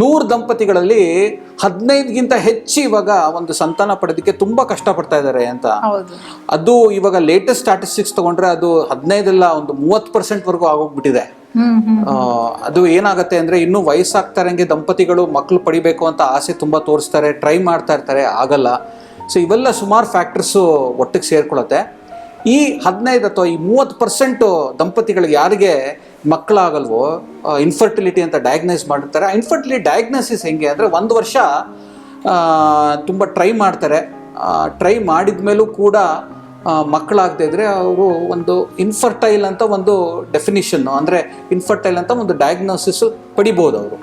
ನೂರು ದಂಪತಿಗಳಲ್ಲಿ ಹದಿನೈದಕ್ಕಿಂತ ಹೆಚ್ಚು ಇವಾಗ ಒಂದು ಸಂತಾನ ಪಡೆದಕ್ಕೆ ತುಂಬಾ ಕಷ್ಟಪಡ್ತಾ ಇದ್ದಾರೆ ಅಂತ. ಅದು ಇವಾಗ ಲೇಟೆಸ್ಟ್ ಸ್ಟಾಟಿಸ್ಟಿಕ್ಸ್ ತಗೊಂಡ್ರೆ ಅದು ಹದಿನೈದಲ್ಲ ಒಂದು ಮೂವತ್ತು ಪರ್ಸೆಂಟ್ ವರೆಗೂ ಆಗೋಗ್ಬಿಟ್ಟಿದೆ. ಅದು ಏನಾಗುತ್ತೆ ಅಂದ್ರೆ ಇನ್ನು ವಯಸ್ಸಾಗ್ತಾರಂಗೆ ದಂಪತಿಗಳು ಮಕ್ಕಳು ಪಡಿಬೇಕು ಅಂತ ಆಸೆ ತುಂಬಾ ತೋರಿಸ್ತಾರೆ ಟ್ರೈ ಮಾಡ್ತಾ ಇರ್ತಾರೆ ಆಗಲ್ಲ. ಸೊ ಇವೆಲ್ಲ ಸುಮಾರು ಫ್ಯಾಕ್ಟರ್ಸ್ ಒಟ್ಟಿಗೆ ಸೇರ್ಕೊಳತ್ತೆ. ಈ ಹದಿನೈದು ಅಥವಾ ಈ ಮೂವತ್ತು ಪರ್ಸೆಂಟು ದಂಪತಿಗಳಿಗೆ ಯಾರಿಗೆ ಮಕ್ಕಳಾಗಲ್ವೋ ಇನ್ಫರ್ಟಿಲಿಟಿ ಅಂತ ಡಯಾಗ್ನೈಸ್ ಮಾಡಿರ್ತಾರೆ. ಇನ್ಫರ್ಟಿಲಿಟಿ ಡಯಾಗ್ನೋಸಿಸ್ ಹೆಂಗೆ ಅಂದರೆ ಒಂದು ವರ್ಷ ತುಂಬ ಟ್ರೈ ಮಾಡ್ತಾರೆ. ಟ್ರೈ ಮಾಡಿದ ಮೇಲೂ ಕೂಡ ಮಕ್ಕಳಾಗದೇ ಇದ್ರೆ ಅವರು ಒಂದು ಇನ್ಫರ್ಟೈಲ್ ಅಂತ ಒಂದು ಡೆಫಿನಿಷನ್ನು ಅಂದರೆ ಇನ್ಫರ್ಟೈಲ್ ಅಂತ ಒಂದು ಡಯಾಗ್ನೋಸಿಸ್ ಪಡಿಬೋದು ಅವರು.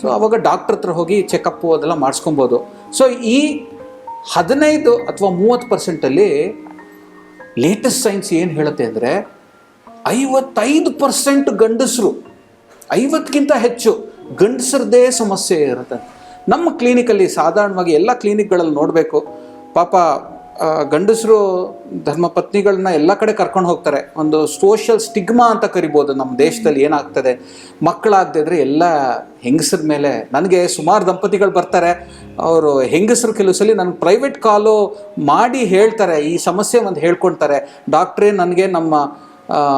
ಸೊ ಅವಾಗ ಡಾಕ್ಟ್ರ್ ಹತ್ರ ಹೋಗಿ ಚೆಕಪ್ಪು ಅದೆಲ್ಲ ಮಾಡಿಸ್ಕೊಬೋದು. ಸೊ ಈ ಹದಿನೈದು ಅಥವಾ ಮೂವತ್ತು ಪರ್ಸೆಂಟಲ್ಲಿ ಲೇಟೆಸ್ಟ್ ಸೈನ್ಸ್ ಏನು ಹೇಳುತ್ತೆ ಅಂದರೆ ಐವತ್ತೈದು ಪರ್ಸೆಂಟ್ ಗಂಡಸರು, ಐವತ್ತಕ್ಕಿಂತ ಹೆಚ್ಚು ಗಂಡಸರದೇ ಸಮಸ್ಯೆ ಇರುತ್ತೆ. ನಮ್ಮ ಕ್ಲಿನಿಕಲ್ಲಿ ಸಾಧಾರಣವಾಗಿ ಎಲ್ಲ ಕ್ಲಿನಿಕ್ಗಳಲ್ಲಿ ನೋಡಬೇಕು, ಪಾಪ ಗಂಡಸರು ಧರ್ಮಪತ್ನಿಗಳನ್ನ ಎಲ್ಲ ಕಡೆ ಕರ್ಕೊಂಡು ಹೋಗ್ತಾರೆ. ಒಂದು ಸೋಷಿಯಲ್ ಸ್ಟಿಗ್ಮಾ ಅಂತ ಕರಿಬೋದು ನಮ್ಮ ದೇಶದಲ್ಲಿ ಏನಾಗ್ತದೆ. ಮಕ್ಕಳಾಗದೇ ಇದ್ರೆ ಎಲ್ಲ ಹೆಂಗಸರ ಮೇಲೆ, ನನಗೆ ಸುಮಾರು ದಂಪತಿಗಳು ಬರ್ತಾರೆ. ಅವರು ಹೆಂಗಸರು ಕೆಲವು ಸಲ ನನಗೆ ಪ್ರೈವೇಟ್ ಕಾಲು ಮಾಡಿ ಹೇಳ್ತಾರೆ, ಈ ಸಮಸ್ಯೆ ಒಂದು ಹೇಳ್ಕೊಳ್ತಾರೆ ಡಾಕ್ಟ್ರೇ ನನಗೆ ನಮ್ಮ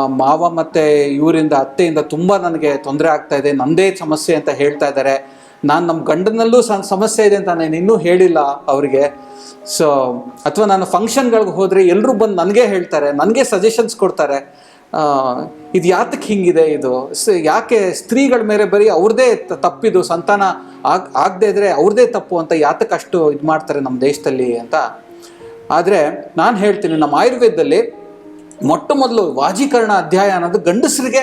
ಮಾವ ಮತ್ತು ಇವರಿಂದ ಅತ್ತೆಯಿಂದ ತುಂಬ ನನಗೆ ತೊಂದರೆ ಆಗ್ತಾ ಇದೆ. ನಂದೇ ಸಮಸ್ಯೆ ಅಂತ ಹೇಳ್ತಾ ಇದ್ದಾರೆ. ನಾನು ನಮ್ಮ ಗಂಡನಲ್ಲೂ ಸಮಸ್ಯೆ ಇದೆ ಅಂತ ನಾನು ಇನ್ನೂ ಹೇಳಿಲ್ಲ ಅವರಿಗೆ. ಸೊ ಅಥವಾ ನಾನು ಫಂಕ್ಷನ್ಗಳಿಗೆ ಹೋದರೆ ಎಲ್ಲರೂ ಬಂದು ನನಗೆ ಹೇಳ್ತಾರೆ, ನನಗೆ ಸಜೆಷನ್ಸ್ ಕೊಡ್ತಾರೆ. ಇದು ಯಾತಕ್ಕೆ ಹಿಂಗಿದೆ ಇದು? ಯಾಕೆ ಸ್ತ್ರೀಗಳ ಮೇಲೆ ಬರೀ ಅವ್ರದ್ದೇ ತ- ತಪ್ಪಿದು, ಸಂತಾನ ಆಗ, ಆಗದೆ ಇದ್ರೆ ಅವ್ರದ್ದೇ ತಪ್ಪು ಅಂತ ಯಾತಕ್ಕೆ ಅಷ್ಟು ಇದು ಮಾಡ್ತಾರೆ ನಮ್ಮ ದೇಶದಲ್ಲಿ ಅಂತ. ಆದರೆ ನಾನು ಹೇಳ್ತೀನಿ ನಮ್ಮ ಆಯುರ್ವೇದದಲ್ಲಿ ಮೊಟ್ಟ ಮೊದಲು ವಾಜೀಕರಣ ಅಧ್ಯಾಯ ಅನ್ನೋದು ಗಂಡಸರಿಗೆ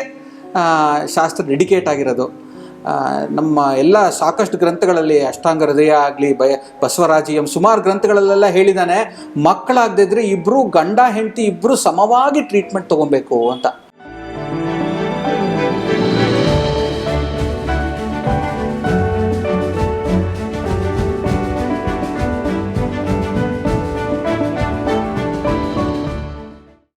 ಶಾಸ್ತ್ರ ಡೆಡಿಕೇಟ್ ಆಗಿರೋದು. ನಮ್ಮ ಎಲ್ಲ ಸಾಕಷ್ಟು ಗ್ರಂಥಗಳಲ್ಲಿ ಅಷ್ಟಾಂಗ ಹೃದಯ ಆಗಲಿ ಬಯ ಬಸವರಾಜಿಯಂ ಸುಮಾರು ಗ್ರಂಥಗಳಲ್ಲೆಲ್ಲ ಹೇಳಿದ್ದಾನೆ ಮಕ್ಕಳಾಗದಿದ್ರೆ ಇಬ್ಬರು ಗಂಡ ಹೆಂಡತಿ ಇಬ್ಬರು ಸಮವಾಗಿ ಟ್ರೀಟ್ಮೆಂಟ್ ತೊಗೊಬೇಕು ಅಂತ.